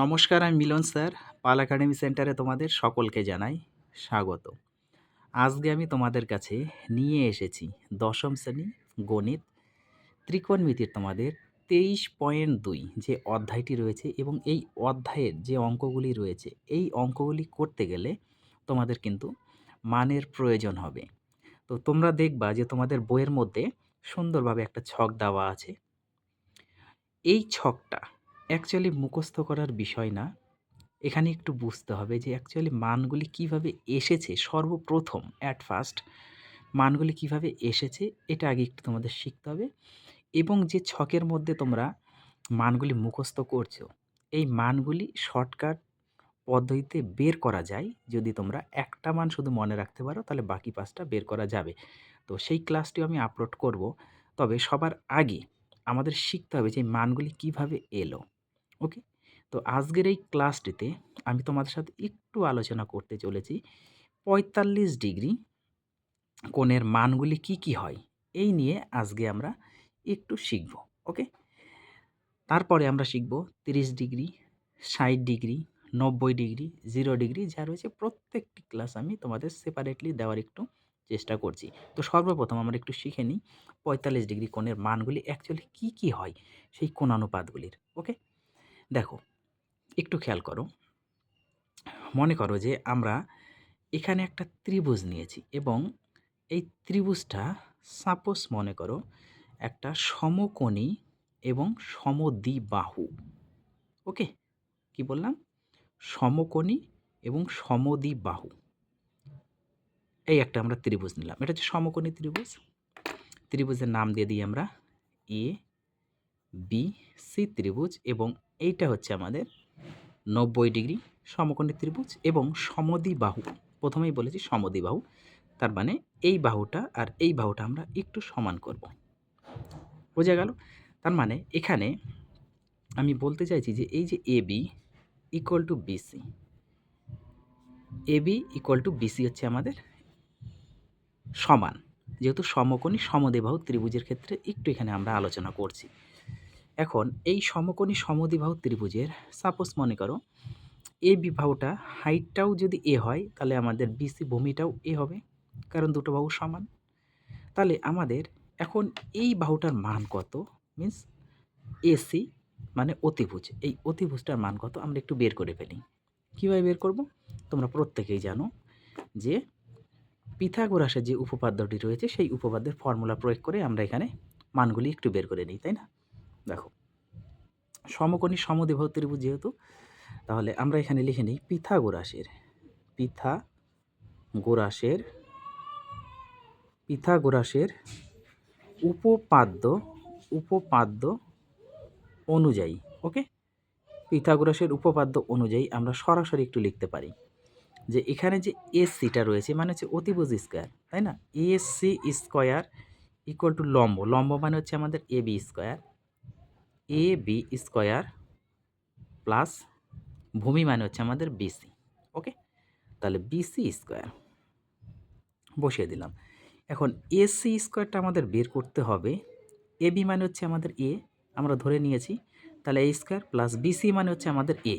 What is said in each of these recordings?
নমস্কার, আমি মিলন স্যার, পাল একাডেমি সেন্টারে তোমাদের সকলকে জানাই স্বাগত। আজকে আমি তোমাদের কাছে নিয়ে এসেছি দশম শ্রেণি গণিত ত্রিকোণমিতির তোমাদের তেইশ পয়েন্ট দুই যে অধ্যায়টি রয়েছে এবং এই অধ্যায়ের যে অঙ্কগুলি রয়েছে, এই অঙ্কগুলি করতে গেলে তোমাদের কিন্তু মানের প্রয়োজন হবে। তো তোমরা দেখবা যে তোমাদের বইয়ের মধ্যে সুন্দরভাবে একটা ছক দেওয়া আছে। এই ছকটা অ্যাকচুয়ালি মুখস্থ করার বিষয় না। এখানে একটু বুঝতে হবে যে অ্যাকচুয়ালি মানগুলি কীভাবে এসেছে, সর্বপ্রথম অ্যাট ফার্স্ট মানগুলি কীভাবে এসেছে, এটা আগে একটু তোমাদের শিখতে হবে। এবং যে ছকের মধ্যে তোমরা মানগুলি মুখস্থ করছ, এই মানগুলি শর্টকাট পদ্ধতিতে বের করা যায়। যদি তোমরা একটা মান শুধু মনে রাখতে পারো, তাহলে বাকি পাঁচটা বের করা যাবে। তো সেই ক্লাসটিও আমি আপলোড করব। তবে সবার আগে আমাদের শিখতে হবে যে মানগুলি কীভাবে এলো। ওকে? তো আজকের এই ক্লাসটিতে আমি তোমাদের সাথে একটু আলোচনা করতে চলেছি। পঁয়তাল্লিশ ডিগ্রি কোণের মানগুলি কি কি হয়, এই নিয়ে আজকে আমরা একটু শিখব, ওকে? তারপরে আমরা শিখব তিরিশ ডিগ্রি, ষাট ডিগ্রি, নব্বই ডিগ্রি, জিরো ডিগ্রি, যা রয়েছে প্রত্যেকটি ক্লাস আমি তোমাদের সেপারেটলি দেওয়ার একটু চেষ্টা করছি। তো সর্বপ্রথম আমরা একটু শিখে নিই পঁয়তাল্লিশ ডিগ্রি কোণের মানগুলি অ্যাকচুয়ালি কি কি হয় সেই কোণানুপাতগুলির, ওকে? দেখো, একটু খেয়াল করো। মনে করো যে আমরা এখানে একটা ত্রিভুজ নিয়েছি এবং এই ত্রিভুজটা সাপোজ মনে করো একটা সমকোণী এবং সমদ্বিবাহু ওকে কি বললাম? সমকোণী এবং সমদ্বিবাহু। এই একটা আমরা ত্রিভুজ নিলাম। এটা হচ্ছে সমকোণী ত্রিভুজ। ত্রিভুজের নাম দিয়ে দিই আমরা এ বি সি ত্রিভুজ এবং এইটা হচ্ছে আমাদের নব্বই ডিগ্রি সমকোণী ত্রিভুজ এবং সমদ্বিবাহু প্রথমেই বলেছি সমদ্বিবাহু তার মানে এই বাহুটা আর এই বাহুটা আমরা একটু সমান করব। বোঝা গেল? তার মানে এখানে আমি বলতে চাইছি যে এই যে A B equal to B C A B equal to B C হচ্ছে আমাদের সমান। যেহেতু সমকোণী সমদ্বিবাহু ত্রিভুজের ক্ষেত্রে একটু এখানে আমরা আলোচনা করছি। এখন এই সমকোণী সমদ্বিবাহু ত্রিভুজের সাপোজ মনে করো, এ বিবাহটা হাইটটাও যদি এ হয়, তাহলে আমাদের বিসি ভূমিটাও এ হবে, কারণ দুটো বাহু সমান। তাহলে আমাদের এখন এই বাহুটার মান কত? মিন্স এসি মানে অতিভুজ। এই অতিভুজটার মান কত? আমরা একটু বের করে ফেলি। কীভাবে বের করব? তোমরা প্রত্যেকেই জানো যে পিথাগোরাসের যে উপপাদ্যটি রয়েছে, সেই উপপাদ্যের ফর্মুলা প্রয়োগ করে আমরা এখানে মানগুলি একটু বের করে নিই, তাই না? দেখো। সমকোণী সমদ্বিবাহু ত্রিভুজ যেহেতু, তাহলে আমরা এখানে লিখে নিই পিথাগোরাসের। পিথা গোরাসের পিথাগোরাসের উপপাদ্য উপপাদ্য অনুযায়ী, ওকে? পিথাগোরাসের উপপাদ্য অনুযায়ী আমরা সরাসরি একটু লিখতে পারি। যে এখানে যে এসসিটা রয়েছে মানে হচ্ছে অতিভুজ স্কোয়ার, তাই না? এসসি স্কোয়ার ইকুয়াল টু লম্ব। লম্ব মানে হচ্ছে আমাদের A B square. A B square plus ভূমি মানে হচ্ছে আমাদের বিসি ওকে তাহলে বিসি স্কোয়ার বসিয়ে দিলাম। এখন এসি স্কোয়ারটা আমাদের বের করতে হবে। এ বি মানে হচ্ছে আমাদের এ আমরা ধরে নিয়েছি। তাহলে এ স্কোয়ার প্লাস বিসি মানে হচ্ছে আমাদের এ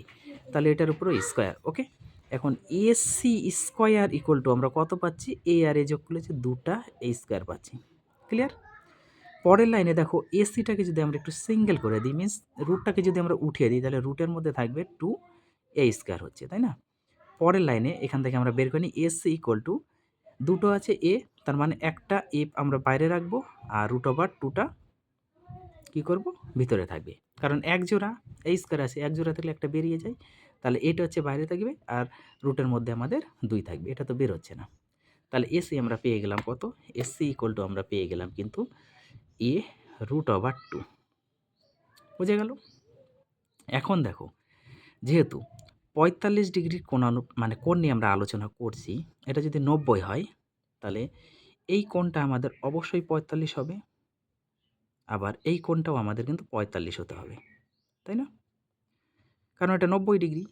তাহলে এটার উপরও স্কোয়ার ওকে এখন এসি স্কোয়ার ইকুয়াল টু আমরা কত পাচ্ছি? এ আর এ যোগ করলে দুটা এ স্কোয়ার পাচ্ছি ক্লিয়ার পরের লাইনে দেখো এসিটাকে যদি আমরা একটু সিঙ্গেল করে দিই মিনস রুটটাকে যদি আমরা উঠিয়ে দিই, তাহলে রুটের মধ্যে থাকবে টু এ স্কোয়ার হচ্ছে, তাই না? পরের লাইনে এখান থেকে আমরা বের করে নিই এসি ইকুয়াল টু দুটো আছে এ তার মানে একটা এ আমরা বাইরে রাখব আর রুট ওভার টুটা কী করব? ভিতরে থাকবে। কারণ এক জোড়া এই স্কোয়ার আছে, এক জোড়া থাকলে একটা বেরিয়ে যায়, তাহলে এটা হচ্ছে বাইরে থাকবে আর রুটের মধ্যে আমাদের দুই থাকবে, এটা তো বের হচ্ছে না। তাহলে এসি আমরা পেয়ে গেলাম কত? এসি ইকুয়াল টু আমরা পেয়ে গেলাম কিন্তু এ রুট ওভার টু বুঝে গেল? এখন দেখো, যেহেতু পঁয়তাল্লিশ ডিগ্রির কোন মানে কোণ নিয়ে আমরা আলোচনা করছি, এটা যদি নব্বই হয়, তাহলে এই কোণটা আমাদের অবশ্যই পঁয়তাল্লিশ হবে, আবার এই কোণটাও আমাদের কিন্তু পঁয়তাল্লিশ হতে হবে, তাই না? কারণ এটা নব্বই ডিগ্রি,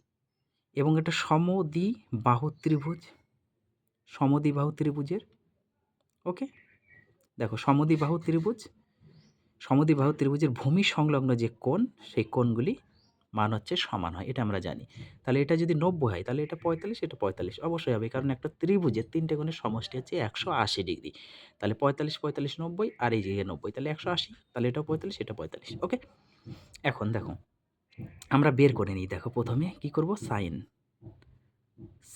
এবং এটা সমদ্বি বাহু ত্রিভুজ, সমদ্বি বাহু ত্রিভুজের ওকে দেখো সমদ্বি বাহু ত্রিভুজ। সমদ্বি বাহু ত্রিভুজের ভূমি সংলগ্ন যে কোণ, সেই কোণগুলি মান হচ্ছে সমান হয়, এটা আমরা জানি। তাহলে এটা যদি নব্বই হয়, তাহলে এটা পঁয়তাল্লিশ এটা পঁয়তাল্লিশ। অবশ্যই হবে, কারণ একটা ত্রিভুজের তিনটে কোণের সমষ্টি হচ্ছে একশো আশি ডিগ্রি। তাহলে পঁয়তাল্লিশ পঁয়তাল্লিশ, নব্বই, আর এই যে নব্বই, তাহলে একশো আশি, তাহলে এটা পঁয়তাল্লিশ এটা পঁয়তাল্লিশ, ওকে? এখন দেখো, আমরা বের করে নিই, দেখো প্রথমে কি করব? সাইন।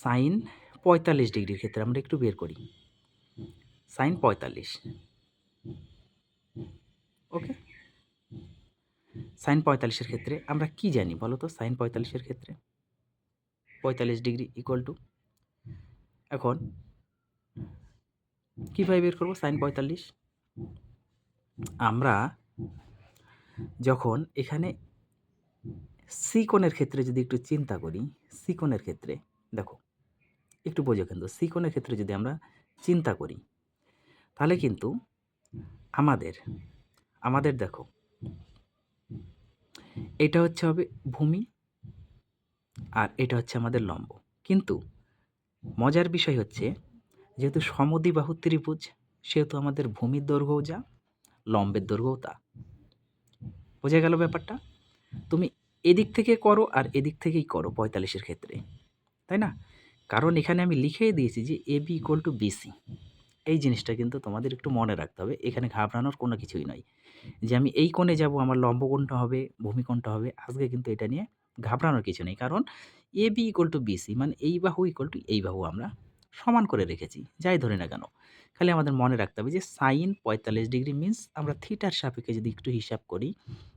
সাইন পঁয়তাল্লিশ ডিগ্রির ক্ষেত্রে আমরা একটু বের করি। সাইন পঁয়তাল্লিশ। ওকে সাইন পঁয়তাল্লিশের ক্ষেত্রে আমরা কি জানি বলো তো সাইন পঁয়তাল্লিশের ক্ষেত্রে? পঁয়তাল্লিশ ডিগ্রি ইকুয়াল টু এখন কীভাবে বের করব? সাইন পঁয়তাল্লিশ? আমরা যখন এখানে সিকোণের ক্ষেত্রে যদি একটু চিন্তা করি সিকোণের ক্ষেত্রে, দেখো, একটু বোঝো কিন্তু সিকোণের ক্ষেত্রে যদি আমরা চিন্তা করি, তাহলে কিন্তু আমাদের আমাদের দেখো। এটা হচ্ছে হবে ভূমি আর এটা হচ্ছে আমাদের লম্ব। কিন্তু মজার বিষয় হচ্ছে যেহেতু সমদ্বিবাহু ত্রিভুজ, সেহেতু আমাদের ভূমির দৈর্ঘ্যও যা, লম্বের দৈর্ঘ্যও তা। বোঝা গেল ব্যাপারটা? তুমি এদিক থেকে করো আর এদিক থেকেই করো পঁয়তাল্লিশের ক্ষেত্রে, তাই না? কারণ এখানে আমি লিখেই দিয়েছি যে A B equal to B C এই জিনিসটা কিন্তু তোমাদের একটু মনে রাখতে হবে, এখানে ঘাবড়ানোর কোনো কিছুই নয়। যে আমি এই কোণে যাব, আমার লম্ব কোণটা হবে ভূমি কোণটা হবে, আজকে কিন্তু এটা নিয়ে ঘাবড়ানোর কিছু নেই। কারণ A B equal to B C মানে এই বাহু ইকুয়াল টু এই বাহু আমরা সমান করে রেখেছি, যাই ধরে না কেন। খালি আমাদের মনে রাখতে হবে যে সাইন পঁয়তাল্লিশ ডিগ্রি মিন্স আমরা থিটার সাপেক্ষে যদি একটু হিসাব করি,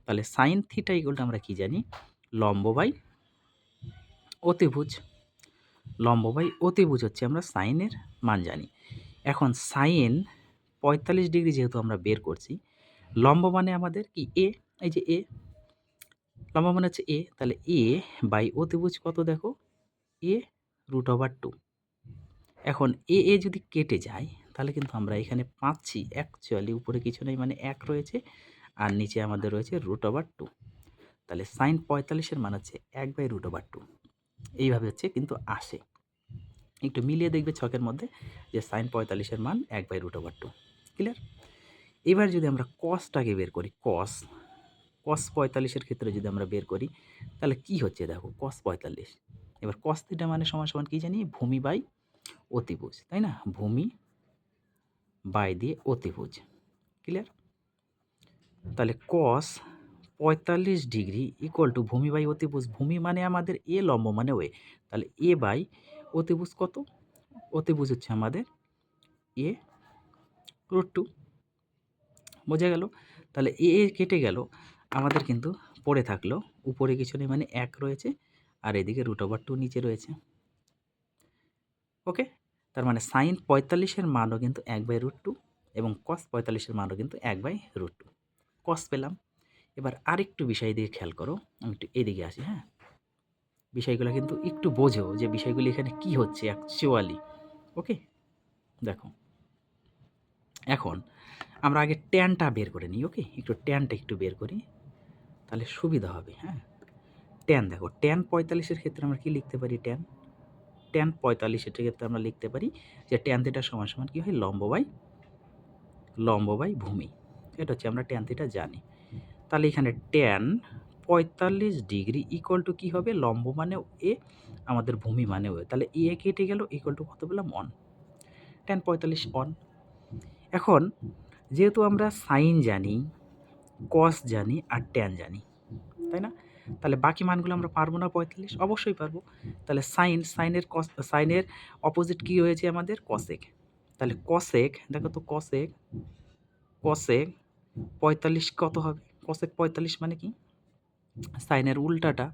তাহলে সাইন থিটা ইকুয়াল আমরা কী জানি? লম্ব বাই অতিভুজ। লম্ব বাই অতিভুজ হচ্ছে আমরা সাইনের মান জানি। এখন সাইন পঁয়তাল্লিশ ডিগ্রি যেহেতু আমরা বের করছি, লম্ব মানে আমাদের কি? এ এই যে এ লম্ব মানে হচ্ছে এ তাহলে এ বাই অতিভুজ কত দেখো? এ রুট ওভার টু এখন এ এ যদি কেটে যায়, তাহলে কিন্তু আমরা এখানে পাচ্ছি অ্যাকচুয়ালি উপরে কিছু নেই মানে এক রয়েছে আর নিচে আমাদের রয়েছে রুট ওভার টু তাহলে সাইন পঁয়তাল্লিশের মান হচ্ছে এক বাই রুট ওভার টু এইভাবে হচ্ছে কিন্তু আসে। একটু মিলিয়ে দেখবে ছকের মধ্যে যে সাইন পঁয়তাল্লিশের মান এক by root over two clear এবার যদি আমরা কসটাকে বের করি কস কস পঁয়তাল্লিশের ক্ষেত্রে যদি আমরা বের করি, তাহলে কি হচ্ছে দেখো কস পঁয়তাল্লিশ। এবার কস থিটা মানে সমান সমান কী জানি? ভূমি বাই অতিভুজ, তাই না? ভূমি বাই দিয়ে অতিভুজ। ক্লিয়ার তাহলে কস পঁয়তাল্লিশ ডিগ্রি ইকুয়াল টু ভূমি বাই অতিভুজ। ভূমি মানে আমাদের এ লম্ব মানে ওয়ে তাহলে এ বাই অতিভুজ কত? অতিভুজ হচ্ছে আমাদের এ রুট টু বোঝা গেল? তাহলে এ কেটে গেল, আমাদের কিন্তু পড়ে থাকল, উপরে কিছু নেই মানে এক রয়েছে, আর এদিকে রুট ওভার টু নিচে রয়েছে। ওকে তার মানে সাইন পঁয়তাল্লিশের মানও কিন্তু এক বাই রুট টু এবং কস পঁয়তাল্লিশের মানও কিন্তু এক বাই রুট টু কস পেলাম। এবার আরেকটু বিষয় দিকে খেয়াল করো, আমি একটু এদিকে আসি হ্যাঁ? বিষয়গুলো কিন্তু একটু বোঝো যে বিষয়গুলি এখানে কি হচ্ছে অ্যাকচুয়ালি ওকে দেখো, এখন আমরা আগে ট্যানটা বের করে নিই ওকে একটু ট্যানটা একটু বের করি, তাহলে সুবিধা হবে হ্যাঁ? ট্যান দেখো ট্যান পঁয়তাল্লিশের ক্ষেত্রে আমরা কি লিখতে পারি ট্যান ট্যান পঁয়তাল্লিশের ক্ষেত্রে আমরা লিখতে পারি যে ট্যান থিটা সমান সমান কী হয়? লম্ব বাই লম্ব বাই ভূমি। এটা হচ্ছে আমরা ট্যান থিটা জানি। তাহলে এখানে ট্যান পঁয়তাল্লিশ ডিগ্রি ইকুয়াল টু কী হবে? লম্ব মানে এ, আমাদের ভূমি মানে ওয়ে। তাহলে এ কেটে গেল ইকুয়াল টু কত পেলাম? অন ট্যান পঁয়তাল্লিশ অন এখন, যেহেতু আমরা সাইন জানি কস জানি, আর ট্যান জানি, তাই না? তাহলে বাকি মানগুলো আমরা পারব না পঁয়তাল্লিশ? অবশ্যই পারব। তাহলে সাইন সাইনের কস সাইনের অপোজিট কী হয়েছে আমাদের? কসেক তাহলে কসেক দেখো তো কসেক কসেক পঁয়তাল্লিশ কত হবে? কসেক পঁয়তাল্লিশ মানে কি? সাইনের উল্টাটা,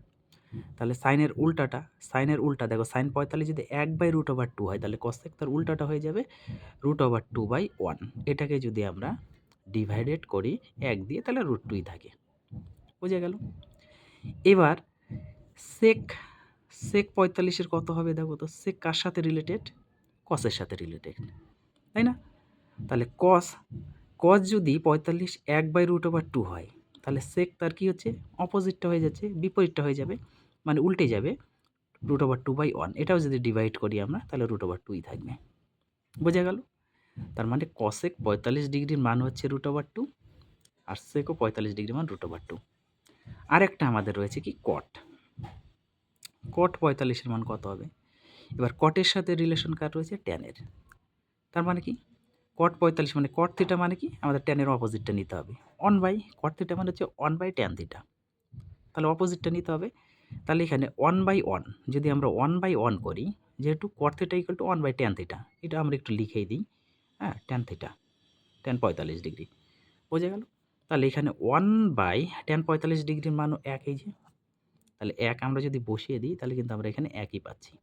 তাহলে সাইনের উল্টাটা, সাইনের উল্টা, দেখো সাইন পঁয়তাল্লিশ যদি এক বাই রুট ওভার টু হয়, তাহলে কসেক তার উল্টাটা হয়ে যাবে root over two by one. এটাকে যদি আমরা ডিভাইডেড করি এক দিয়ে, তাহলে রুট টুই থাকে। বোঝা গেল? এবার সেক সেক পঁয়তাল্লিশের কত হবে দেখো তো? সেক কার সাথে রিলেটেড কসের সাথে রিলেটেড তাই না? তাহলে কস কস যদি পঁয়তাল্লিশ এক বাই রুট ওভার টু হয় তাহলে সেক তার কী হচ্ছে? অপোজিটটা হয়ে যাচ্ছে বিপরীতটা হয়ে যাবে মানে উল্টে যাবে root over two by one এটাও যদি ডিভাইড করি আমরা, তাহলে রুট ওভার টুই থাকবে। বোঝা গেল? তার মানে কসেক পঁয়তাল্লিশ ডিগ্রির মান হচ্ছে রুট ওভার টু আর সেকও পঁয়তাল্লিশ ডিগ্রি মান রুট ওভার টু আরেকটা আমাদের রয়েছে কি? কট কট পঁয়তাল্লিশের মান কত হবে? এবার কটের সাথে রিলেশন কার রয়েছে? ট্যানের তার মানে কি? কট পঁয়তাল্লিশ মানে কট থিটা মানে কি? আমাদের ট্যানের অপোজিটটা নিতে হবে। অন বাই কট থিটা মানে হচ্ছে অন বাই ট্যান থিটা তাহলে অপোজিটটা নিতে হবে। তাহলে এখানে ওয়ান বাই ওয়ান যদি আমরা ওয়ান বাই ওয়ান করি, যেহেতু cot theta equal to one by tan theta এটা আমরা একটু লিখেই দিই। হ্যাঁ ট্যান থিটা ট্যান পঁয়তাল্লিশ ডিগ্রি বোঝা গেল? তাহলে এখানে ওয়ান বাই ট্যান পঁয়তাল্লিশ ডিগ্রির মানও এক, এই যে। তাহলে এক আমরা যদি বসিয়ে দিই, তাহলে কিন্তু আমরা এখানে একই পাচ্ছি।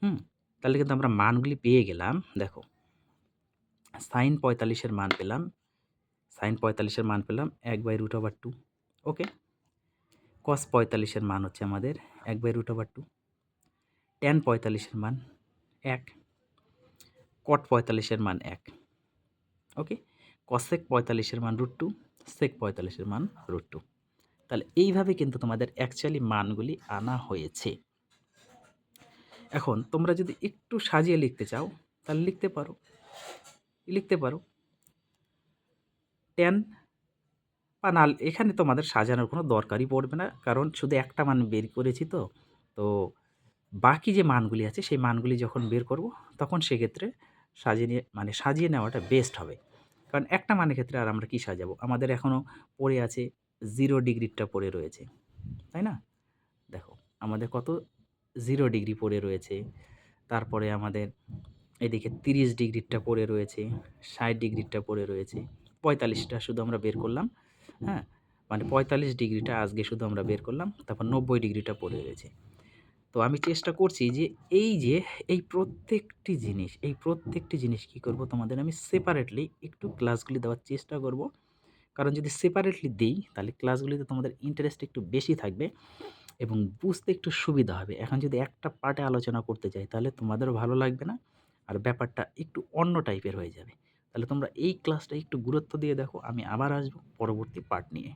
হুম, তাহলে কিন্তু আমরা মানগুলি পেয়ে গেলাম। দেখো সাইন পঁয়তাল্লিশের মান পেলাম, সাইন পঁয়তাল্লিশের মান পেলাম এক by root over two, okay? Cos পঁয়তাল্লিশের মান হচ্ছে আমাদের এক by root over two tan পঁয়তাল্লিশের মান এক, কট পঁয়তাল্লিশের মান এক, ওকে? কসেক পঁয়তাল্লিশের মান রুট টু, সেক পঁয়তাল্লিশের মান রুট টু। তাহলে এইভাবে কিন্তু তোমাদের অ্যাকচুয়ালি মানগুলি আনা হয়েছে। এখন তোমরা যদি একটু সাজিয়ে লিখতে চাও, তাহলে লিখতে পারো। লিখতে পারো। টেন বা না এখানে তোমাদের সাজানোর কোনো দরকারই পড়বে না, কারণ শুধু একটা মান বের করেছি তো। তো বাকি যে মানগুলি আছে, সেই মানগুলি যখন বের করব, তখন সেক্ষেত্রে সাজিয়ে নিয়ে মানে সাজিয়ে নেওয়াটা বেস্ট হবে। কারণ একটা মানের ক্ষেত্রে আর আমরা কী সাজাবো? আমাদের এখনও পড়ে আছে জিরো ডিগ্রিটা পড়ে রয়েছে, তাই না? দেখো, আমাদের কত জিরো ডিগ্রি পড়ে রয়েছে, তারপরে আমাদের এদিকে তিরিশ ডিগ্রিটা পড়ে রয়েছে, ষাট ডিগ্রিটা পড়ে রয়েছে। পঁয়তাল্লিশটা শুধু আমরা বের করলাম হ্যাঁ? মানে পঁয়তাল্লিশ ডিগ্রিটা আজকে শুধু আমরা বের করলাম, তারপর নব্বই ডিগ্রিটা পড়ে রয়েছে। তো আমি চেষ্টা করছি যে এই যে, এই প্রত্যেকটি জিনিস, এই প্রত্যেকটি জিনিস কী করব তোমাদের? আমি সেপারেটলি একটু ক্লাসগুলি দেওয়ার চেষ্টা করব। কারণ যদি সেপারেটলি দিই, তাহলে ক্লাসগুলিতে তোমাদের ইন্টারেস্ট একটু বেশি থাকবে এবং বুঝতে একটু সুবিধা হবে। এখন যদি একটা পার্টে আলোচনা করতে চাই তাহলে তোমাদেরও ভালো লাগবে না। আর ব্যাপারটা একটু অন্য টাইপের হয়ে যাবে। তাহলে তোমরা এই ক্লাসটা একটু গুরুত্ব দিয়ে দেখো, আমি আবার আসব পরবর্তী পার্ট নিয়ে।